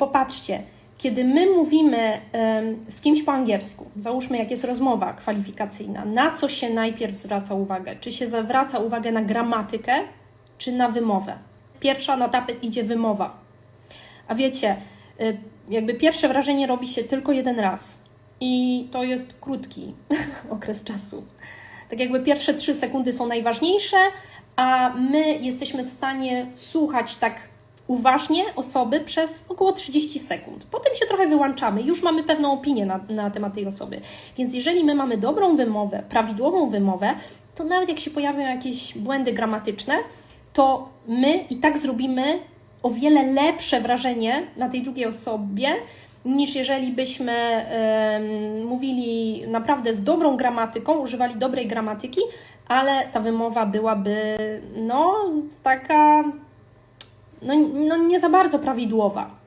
Popatrzcie, kiedy my mówimy z kimś po angielsku, załóżmy jak jest rozmowa kwalifikacyjna, na co się najpierw zwraca uwagę? Czy się zwraca uwagę na gramatykę, czy na wymowę? Pierwsza na tapet idzie wymowa. A wiecie, y, jakby pierwsze wrażenie robi się tylko jeden raz i to jest krótki okres czasu. Tak jakby pierwsze trzy sekundy są najważniejsze, a my jesteśmy w stanie słuchać tak uważnie osoby przez około 30 sekund. Potem się trochę wyłączamy, już mamy pewną opinię na, na temat tej osoby. Więc jeżeli my mamy dobrą wymowę, prawidłową wymowę, to nawet jak się pojawią jakieś błędy gramatyczne, to my i tak zrobimy o wiele lepsze wrażenie na tej drugiej osobie, niż jeżeli byśmy mówili naprawdę z dobrą gramatyką, używali dobrej gramatyki, ale ta wymowa byłaby no taka no, no nie za bardzo prawidłowa.